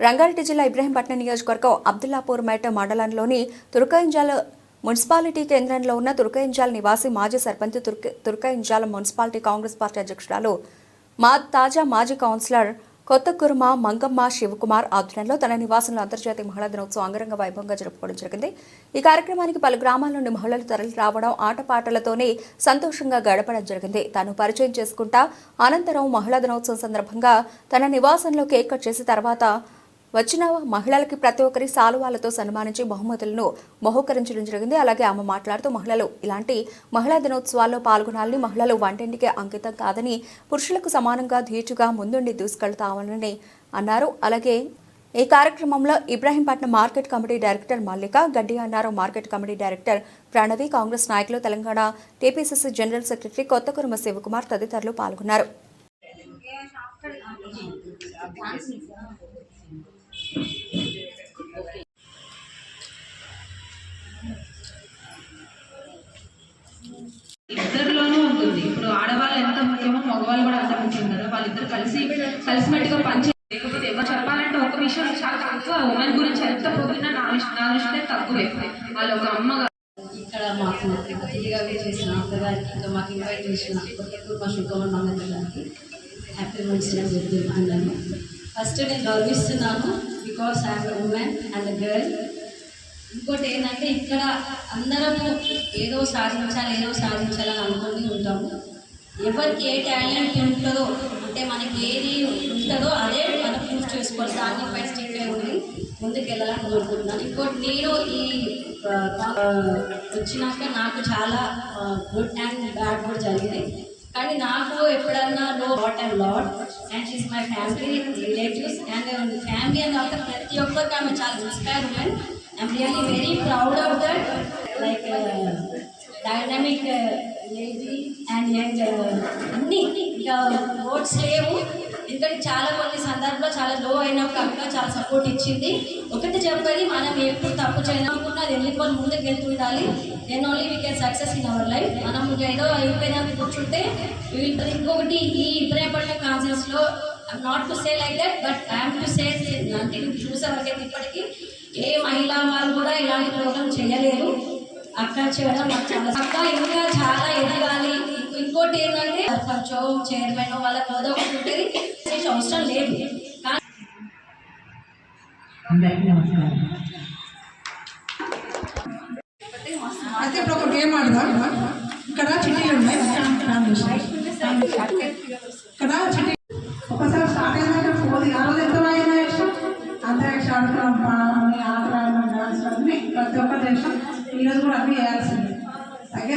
రంగారెడ్డి జిల్లా ఇబ్రహీంపట్నం నియోజకవర్గం అబ్దుల్లాపూర్ మేట మండలంలోని తుర్కయింజాల మున్సిపాలిటీ కేంద్రంలో ఉన్న తుర్కయింజాల నివాసి మాజీ సర్పంచ్ తుర్క తుర్కయింజాల మున్సిపాలిటీ కాంగ్రెస్ పార్టీ అధ్యక్షురాలు మా తాజా మాజీ కౌన్సిలర్ కొత్త కుర్మ మంగమ్మ శివకుమార్ ఆధ్వర్యంలో తన నివాసంలో అంతర్జాతీయ మహిళా దినోత్సవం అంగరంగ వైభవంగా జరుపుకోవడం జరిగింది. ఈ కార్యక్రమానికి పలు గ్రామాల నుండి మహిళలు తరలి రావడం ఆటపాటలతోనే సంతోషంగా గడపడం జరిగింది. తాను పరిచయం చేసుకుంటా అనంతరం మహిళా దినోత్సవం సందర్భంగా తన నివాసంలో కేక్ కట్ చేసి తర్వాత వచ్చిన మహిళలకి ప్రతి ఒక్కరి సాలువాలతో సన్మానించి బహుమతులను బహుకరించడం జరిగింది. అలాగే ఆమె మాట్లాడుతూ మహిళలు ఇలాంటి మహిళా దినోత్సవాల్లో పాల్గొనాలని మహిళలు వంటింటికి అంకితం కాదని పురుషులకు సమానంగా ధీటుగా ముందుండి దూసుకెళ్తామని అన్నారు. అలాగే ఈ కార్యక్రమంలో Ibrahimpatnam market committee director Mallika Gaddi అన్నారు market committee director Pranavi Congress నాయకులు తెలంగాణ టీపీసీసీ జనరల్ సెక్రటరీ కొత్త కురుమ శివకుమార్ తదితరులు పాల్గొన్నారు. ఇద్దరిలోనూ ఉంటుంది. ఇప్పుడు ఆడవాళ్ళు ఎంత ముఖ్యమో మగవాళ్ళు కూడా అంత ముఖ్యం కదా వాళ్ళిద్దరు కలిసి కలిసిమెట్టుగా పనిచే లేకపోతే ఎవరు చెప్పాలంటే ఒక విషయం చాలా తక్కువ. ఉమెన్ గురించి ఎంత పొద్దున్నా నా విషయం నా దృష్టిలో తక్కువే. వాళ్ళు ఒక అమ్మగా ఇక్కడ మాకు అతిథిగా చేసిన అత్తగారికి ఇంకా మాకు ఇన్వైట్ చేసిన కొత్తూరు మా శుభ్రమణ మంగళ గారికి హ్యాపీ మంచిగా జరుగుతున్నాను ఫస్ట్ నేను గౌరవిస్తున్నాను because I'm women and girl ఇంకోటి ఏంటంటే ఇక్కడ అందరము ఏదో సాధించాలి ఏదో సాధించాలని అనుకుని ఉంటాము. ఎవరికి ఏ టాలెంట్ ఉంటుందో అంటే మనకి ఏది ఉంటుందో అదే మనం ప్రూఫ్ చేసుకోవాలి. దాన్ని పై స్టేట్ ఉండి ముందుకెళ్ళాలని కోరుకుంటున్నాను. ఇంకోటి నేను ఈ వచ్చినాక నాకు చాలా గుడ్ అండ్ బ్యాడ్ కూడా జరిగింది కానీ నాకు ఎప్పుడన్నా know what and lad and she's my family relatives and family and కాకుండా ప్రతి ఒక్కరికి ఆమె చాలా inspire women. I'm really very proud of that like dynamic lady and young అన్ని. ఇంకా ఓట్స్ లేవు. ఎందుకంటే చాలా కొన్ని సందర్భంలో చాలా లో అయినప్పుడు అక్క చాలా సపోర్ట్ ఇచ్చింది. ఒకటి చెప్పేది మనం ఎప్పుడు తప్పు చేయనుకున్నా అది వెళ్ళిపోయి ముందుకు వెళ్తుండాలి then only we can success in our life మనం ఏదో అయిపోయినాక కూర్చుంటే ఇంకొకటి ఈ Ibrahimpatnam కాన్సెన్స్లో not to say like that but I'm to say అంటే చూసాం చూసే వరకైతే ఇప్పటికీ ఏ మహిళా వాళ్ళు కూడా ఇలాంటి ప్రోగ్రామ్ చేయలేరు. అక్క చేయడం నాకు చాలా అక్క ఇంకా చాలా ఎదగాలి. ఇంకోటి ఏంటంటే సర్పంచో చైర్మన్ వాళ్ళకి ఏదో ఒకటి ఉంటుంది. చేసే అవసరం లేదు. కానీ అందరికీ నమస్కారం. అయితే ఇప్పుడు ఒక గేమ్ ఆడదాం. ఇక్కడ చిట్టీలు ఉన్నాయి. ఇక్కడ చిట్టి ఒకసారి స్టార్ట్ అయినాక పోదు ఆ రోజు ఎంత అయినా ఇష్టం అంతరిక్ష ఆడుతున్నాం. అన్ని ఆటలు ఆడడం డాన్స్ అన్ని ప్రతి ఒక్కరు ఇష్టం ఈరోజు కూడా అన్ని వేయాల్సింది అలాగే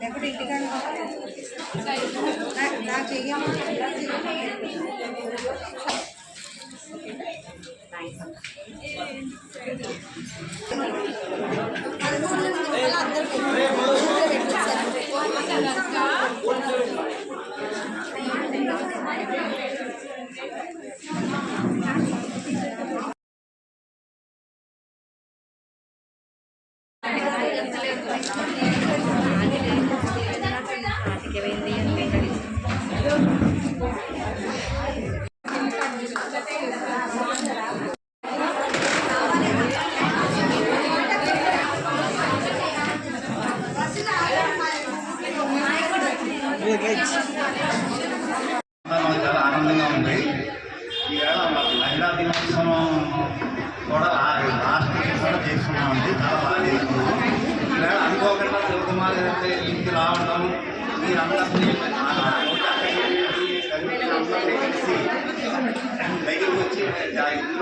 లేకపోతే ఇంటికాడ నాకు చెయ్యమా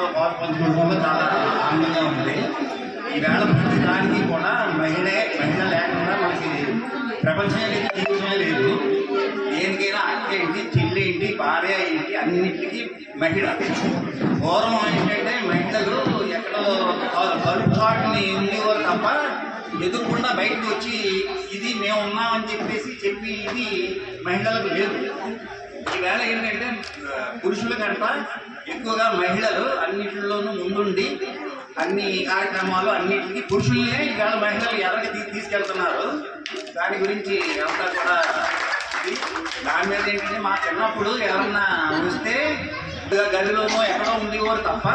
ఇందులో పాల్పంచుకోవడంలో చాలా ఆనందంగా ఉంది ఈవేళ ప్రతి దానికి కూడా మహిళ మహిళ లేకుండా మనకి ప్రపంచమే లేదు జీవితమే లేదు దేనికైనా అక్క ఏంటి చెల్లి ఏంటి భార్య ఏంటి అన్నింటికి మహిళ పూర్వం ఏంటంటే మహిళలు ఎక్కడో కలుపుబాటుని ఉండేవారు తప్ప ఎదుర్కొండా బయటకు వచ్చి ఇది మేము ఉన్నామని చెప్పేసి చెప్పి ఇది మహిళలకు లేదు ఈవేళ ఏంటంటే పురుషుల కంట ఎక్కువగా మహిళలు అన్నింటిలోనూ ముందుండి అన్ని కార్యక్రమాలు అన్నింటికి పురుషుల్నే ఇవాళ మహిళలు ఎదరికి తీ- తీసుకెళ్తున్నారు. దాని గురించి అంతా కూడా ఇది. దాని మీద ఏంటంటే మా చిన్నప్పుడు ఎవరన్నా వస్తే గదిలోనో ఎక్కడో ఉండేవారు తప్ప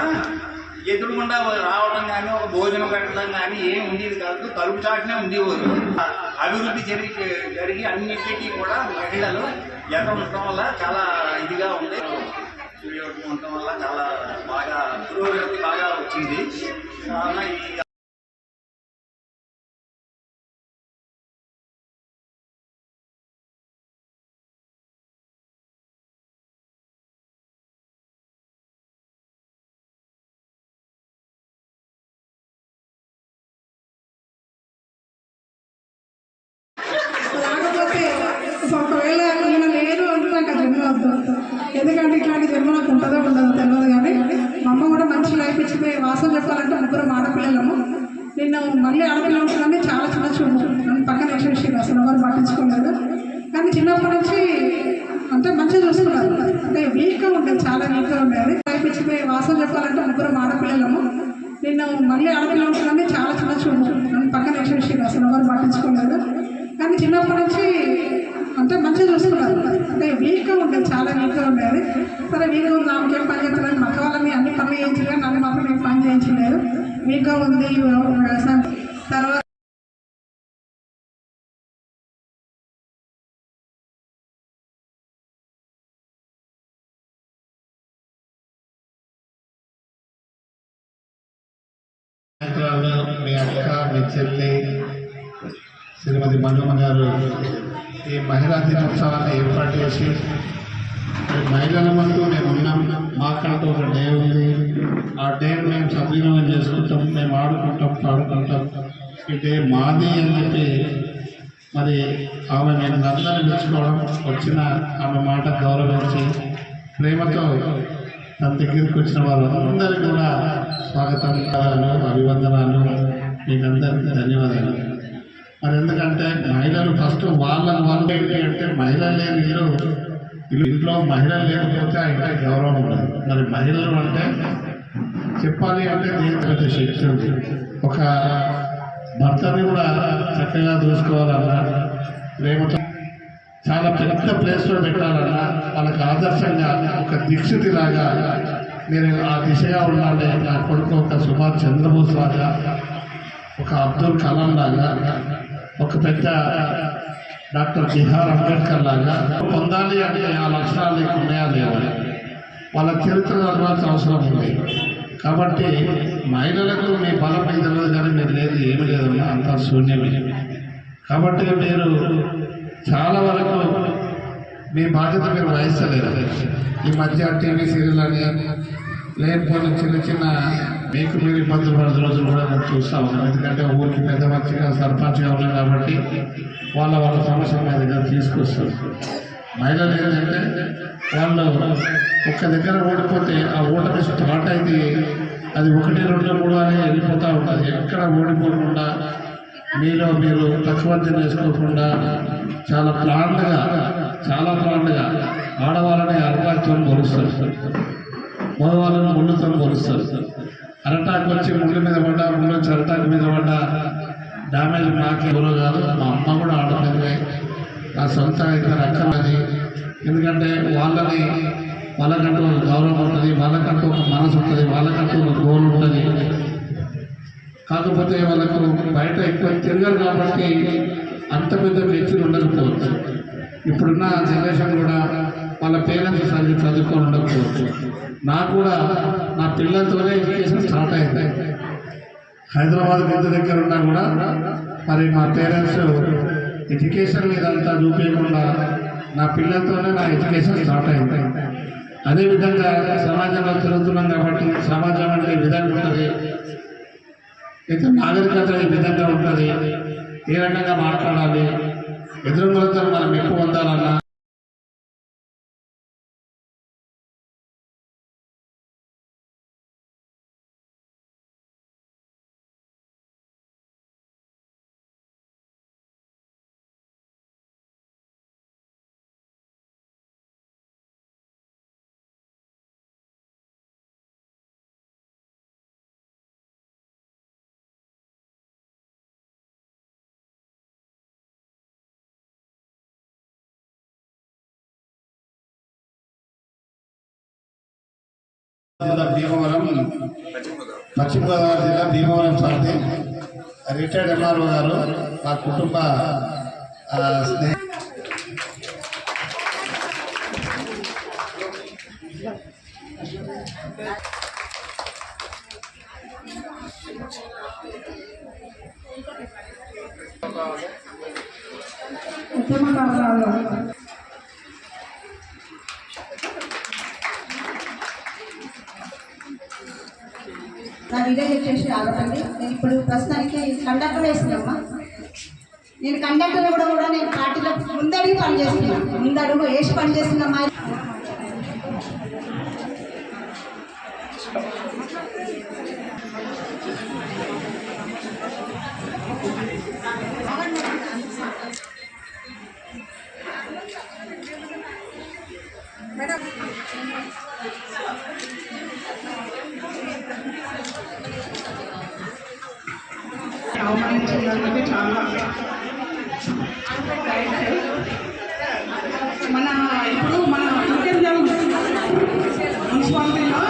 ఎదురుగుండా రావడం కానీ ఒక భోజనం పెట్టడం కానీ ఏం ఉండేది కాదు. తలుపు చాటునే ఉండేవారు. అభివృద్ధి జరిగి జరిగి అన్నింటికీ కూడా మహిళలు ఎక్కడ ఉండటం వల్ల చాలా ఇదిగా ఉంది ఉండటం వల్ల చాలా బాగా పురోగతి బాగా వచ్చింది కావున ఈ రాకపోతే నాకు ఆ వద్దు ఎందుకంటే ఇట్లాంటి జన్మ నాకు ఉంటుందో ఉండదో తెలియదు కానీ మా అమ్మ కూడా మంచి లైఫ్ ఇచ్చింది. వాసం చెప్పాలంటే ముగ్గురు ఆడపిల్లలము. నిన్ను మళ్ళీ ఆడపిల్ల ఉంటుందని చాలా చిన్న చూడు. నన్ను పక్కన విషయం అసలు ఎవరు పట్టించుకోలేదు. కానీ చిన్నప్పటి నుంచి అంటే మంచిగా చూసుకున్నారు అంటే వీక్గా ఉండేది చాలా వీక్గా ఉండేది లైఫ్ ఇచ్చింది. వాసం చెప్పాలంటే ముగ్గురు ఆడపిల్లలము. నిన్న మళ్ళీ ఆడపిల్ల ఉంటుందని చాలా చిన్న చూడు. నన్ను పక్కన విషయం అసలు ఎవరు పట్టించుకోలేదు. కానీ చిన్నప్పటి నుంచి అంటే మంచిగా చూసుకున్నారు. అంటే వీక్గా ఉండేది చాలా వీక్గా ఉండేది. సరే వీక్గా ఉంది ఆమెకి ఏం పని చేస్తలేదు. మక్క వాళ్ళని అన్ని పనులు చేయించలేదు. నన్ను మాత్రం ఏం పని చేయించలేదు. వీక్గా ఉంది తర్వాత మీ అక్క మీ చెల్లి శ్రీమతి మధుమ గారు ఈ మహిళా దినోత్సవాన్ని ఏర్పాటు చేసి మహిళల ముందు మేము ఉన్నాం మాకంటూ ఒక డే ఉంది. ఆ డే మేము సద్వినియోగం చేసుకుంటాం మేము ఆడుకుంటాం పాడుకుంటాం. ఈ డే మాది అని చెప్పి మరి ఆమె మేము అందరినీ మెచ్చుకోవడం వచ్చిన ఆమె మాట గౌరవించి ప్రేమతో తన దగ్గరికి వచ్చిన వాళ్ళందరికీ కూడా స్వాగతం అభివందనాలు. మీకందరికీ ధన్యవాదాలు. మరి ఎందుకంటే మహిళలు ఫస్ట్ వాళ్ళని వాళ్ళు అంటే మహిళలు లేని మీరు ఇంట్లో మహిళలు లేకపోతే ఆ ఇంట్లో గౌరవం ఉండదు. మరి మహిళలు అంటే చెప్పాలి అంటే దీనికి శక్తి ఉంది ఒక భర్తని కూడా చక్కగా చూసుకోవాలన్నా లేకపోతే చాలా పెద్ద ప్లేస్లో పెట్టాలన్నా వాళ్ళకి ఆదర్శంగా ఒక దీక్షితిలాగా నేను ఆ దిశగా ఉండాలి నా కొడుకు ఒక సుభాష్ చంద్రబోస్ లాగా ఒక అబ్దుల్ కలాం లాగా ఒక పెద్ద డాక్టర్ బిహార్ అంబేద్కర్ లాగా పొందాలి అంటే ఆ లక్షణాలు నీకు ఉన్నాయా లేవని వాళ్ళ చరిత్ర చదవాల్సిన అవసరం ఉంది. కాబట్టి మహిళలకు మీ బలం మీద తెలియదు కానీ మీరు లేదు ఏమి లేదన్నా అంతా శూన్యమే. కాబట్టి మీరు చాలా వరకు మీ బాధ్యత మీరు వహిస్తలేరు. ఈ మధ్య టీవీ సీరియల్ అని లేకపోతే చిన్న చిన్న మీకు మీరు ఇబ్బందులు పడే రోజులు కూడా నేను చూస్తా ఉన్నాను. ఎందుకంటే ఊరికి పెద్ద మంచిగా సర్పంచ్గా ఉన్నాయి కాబట్టి వాళ్ళ వాళ్ళ సమస్య మా దగ్గర తీసుకొస్తారు. మహిళలు ఏంటంటే వాళ్ళు ఒక్క దగ్గర ఓడిపోతే ఆ ఓటమి స్టార్ట్ అయితే అది ఒకటి రెండు మూడు అని వెళ్ళిపోతూ ఉంటుంది. ఎక్కడ ఓడిపోకుండా మీలో మీరు తక్కువంచన చేసుకోకుండా చాలా ప్లాన్గా చాలా ప్లాన్గా ఆడవాళ్ళని అరటాకుతో మొలుస్తారు మగవాళ్ళని ముళ్ళుతో మొలుస్తారు అరటాకు వచ్చి ముళ్ళ మీద పడ్డా ముళ్ళు వచ్చి అరటాకు మీద పడ్డా. డామేజ్ మాకు ఎవరో కాదు మా అమ్మ కూడా ఆడపిల్లే నా సొంత ఇద్దరు అక్కలది ఎందుకంటే వాళ్ళని వాళ్ళకంటూ ఒక గౌరవం ఉంటుంది వాళ్ళకంటూ ఒక మనసు ఉంటుంది వాళ్ళకంటూ ఒక గోల్ ఉంటుంది. కాకపోతే వాళ్ళకు బయట ఎక్కువ తిరగరు కాబట్టి అంత పెద్ద వ్యక్తులు ఉండకపోవచ్చు. ఇప్పుడున్న జనరేషన్ కూడా వాళ్ళ పేరెంట్స్ సరిగ్గా చదువుకొని ఉండకపోవచ్చు. నాకు కూడా నా పిల్లలతోనే ఎడ్యుకేషన్ స్టార్ట్ అయింది. హైదరాబాద్ పెద్ద దగ్గర ఉన్నా కూడా మరి మా పేరెంట్స్ ఎడ్యుకేషన్ ఇదంతా చూపించకుండా నా పిల్లలతోనే నా ఎడ్యుకేషన్ స్టార్ట్ అయింది. అదేవిధంగా సమాజంలో తిరుగుతున్నాం కాబట్టి సమాజం అంటే విధంగా ఉంటుంది. ఇక నాగరికత ఈ విధంగా ఉంటుంది. ఏ రకంగా మాట్లాడాలి? ఎదురుమలతో మనం ఎక్కువ పొందాలన్నా జిల్లా భీమవరం పశ్చిమ గోదావరి జిల్లా భీమవరం పార్టీ రిటైర్డ్ ఎంఆర్ఓ గారు మా కుటుంబ ఆ, ఉద్యమకారులు నా వీడియో చెప్పేసి ఆగకండి నేను ఇప్పుడు ప్రస్తుతానికి కండక్టర్ వేస్తున్నామ్మా. నేను కండక్టర్ కూడా కూడా నేను పార్టీలో ముందడుగు పని చేస్తున్నాను ముందడుగు వేసి పని అవమానించినందుకు చాలా మన ఇప్పుడు మన తుర్కెంజల్ మున్సిపాలిటీలో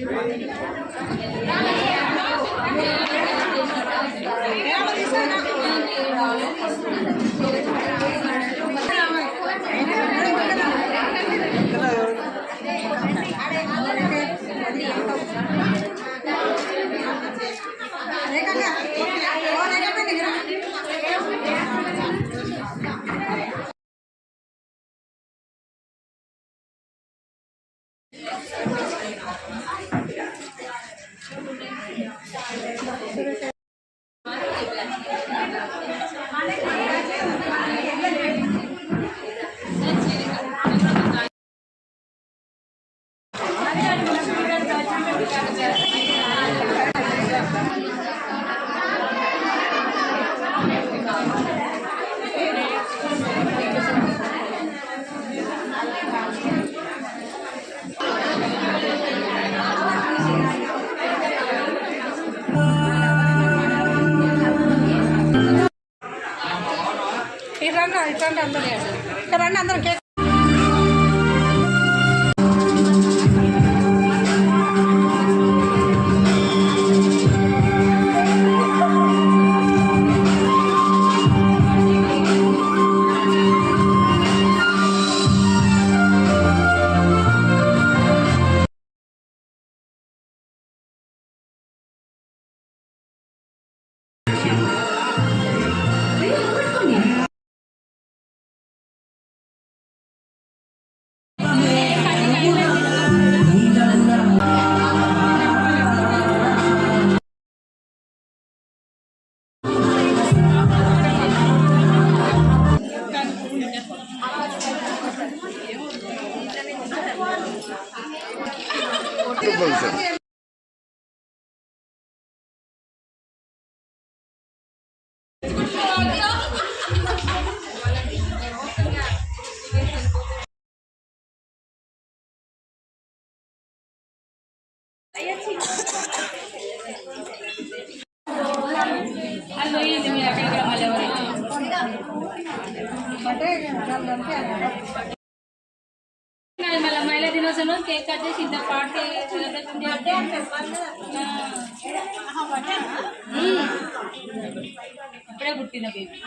ఇట్లా ఇట్లాంటి అందరూ రండి అందరం కేక్ మళ్ళీ ఇవాళ మహిళా దినోత్సవం కేక్ కట్ చేసి ఇద్దరు పార్టీ సెలబ్రేషన్ చేస్తే ఇప్పుడే పుట్టిన బేబీ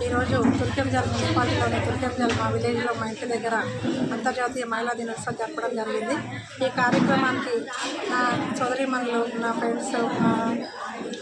ఈరోజు తుర్కెంజల్ మున్సిపాలిటీలోని తుర్కెంజల్ మా విలేజ్లో మా ఇంటి దగ్గర అంతర్జాతీయ మహిళా దినోత్సవం జరపడం జరిగింది. ఈ కార్యక్రమానికి నా సోదరిమణులు నా ఫ్రెండ్స్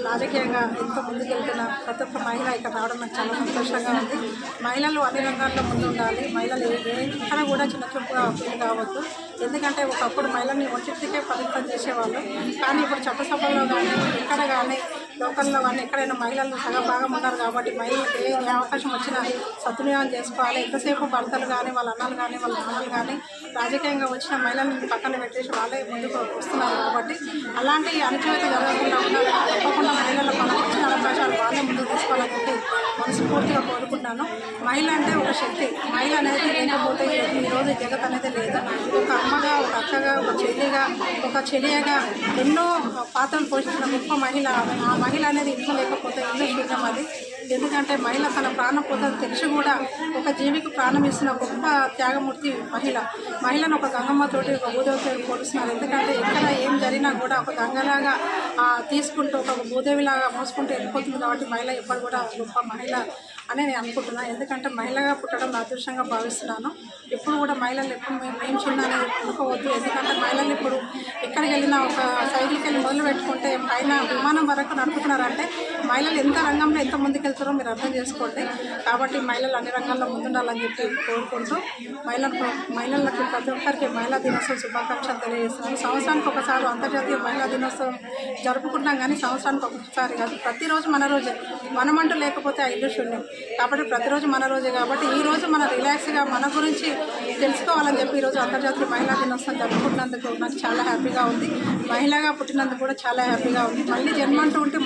రాజకీయంగా ఎంతో ముందుకెళ్తున్న ప్రతి ఒక్క మహిళ ఇక్కడ రావడం నాకు చాలా సంతోషంగా ఉంది. మహిళలు అన్ని రంగాల్లో ముందు ఉండాలి మహిళలు ఎక్కడ కూడా చిన్న చూపుగా ఫీల్ కావద్దు. ఎందుకంటే ఒకప్పుడు మహిళల్ని ఒంటికే పరిమితం చేసేవాళ్ళు. కానీ ఇప్పుడు చట్టసభలో కానీ ఎక్కడ కానీ లోకల్లో కానీ ఎక్కడైనా మహిళలు సగం భాగం ఉన్నారు కాబట్టి మహిళలకు ఏ అవకాశం వచ్చినా సద్వినియోగం చేసుకోవాలి. ఎంతసేపు భర్తలు కానీ వాళ్ళ అన్నలు కానీ వాళ్ళ నాన్నలు కానీ రాజకీయంగా వచ్చిన మహిళలను పక్కన పెట్టేసి వాళ్ళే ముందుకు వస్తున్నారు కాబట్టి అలాంటి అణచివేత జరగకుండా ఉండాలని తప్పకుండా మహిళలు మనకు వచ్చిన అవకాశాలు వాళ్ళే ముందుకు తీసుకోవాలని చెప్పి మనస్ఫూర్తిగా కోరుకుంటాను. మహిళ అంటే ఒక శక్తి. మహిళ అనేది లేకపోతే ఈ రోజు జగత్ అనేది లేదు. ఒక అమ్మగా ఒక అక్కగా ఒక చెల్లిగా ఒక చెలియగా ఎన్నో పాత్రలు పోషించిన గొప్ప మహిళ. ఆమె. ఆ మహిళ అనేది ఇంట్లో లేకపోతే ఇల్లు శూన్యం అది. ఎందుకంటే మహిళ తన ప్రాణం పోతుంది తెలిసి కూడా ఒక జీవికి ప్రాణం ఇస్తున్న గొప్ప త్యాగమూర్తి మహిళ. మహిళను ఒక గంగమ్మతోటి ఒక భూదేవితో పోలుస్తున్నారు. ఎందుకంటే ఎక్కడ ఏం జరిగినా కూడా ఒక గంగలాగా తీసుకుంటూ ఒక భూదేవిలాగా మోసుకుంటూ వెళ్ళిపోతుంది కాబట్టి మహిళ ఎప్పుడు కూడా గొప్ప మహిళ అని నేను అనుకుంటున్నాను ఎందుకంటే మహిళగా పుట్టడం అదృష్టంగా భావిస్తున్నాను. ఎప్పుడు కూడా మహిళలు ఎప్పుడు మేము మేము అనుకోవద్దు ఎందుకంటే మహిళలు ఇప్పుడు ఎక్కడికి వెళ్ళినా ఒక సైకిల్కి వెళ్ళి మొదలు పెట్టుకుంటే పైన విమానం వరకు నడుపుతున్నారంటే మహిళలు ఎంత రంగంలో ఎంత ముందుకు వెళ్తారో మీరు అర్థం చేసుకోండి. కాబట్టి మహిళలు అన్ని రంగాల్లో ముందుండాలని చెప్పి కోరుకుంటూ మహిళలకు మహిళలకు ప్రతి ఒక్కరికి మహిళా దినోత్సవం శుభాకాంక్షలు తెలియజేస్తున్నాను. సంవత్సరానికి ఒకసారి అంతర్జాతీయ మహిళా దినోత్సవం జరుపుకుంటాం కానీ సంవత్సరానికి ఒకసారి కాదు. ప్రతిరోజు మన రోజే. మనమంటూ లేకపోతే ఆ ఇల్లు శూన్యం. కాబట్టి ప్రతిరోజు మన రోజే కాబట్టి ఈ రోజు మన రిలాక్స్గా మన గురించి తెలుసుకోవాలని చెప్పి ఈరోజు అంతర్జాతీయ మహిళా దినోత్సవం జరుపుకుంటున్నందుకు నాకు చాలా హ్యాపీగా ఉంది. మహిళగా పుట్టినందుకు కూడా చాలా హ్యాపీగా ఉంది. మళ్ళీ జన్మంటూ ఉంటే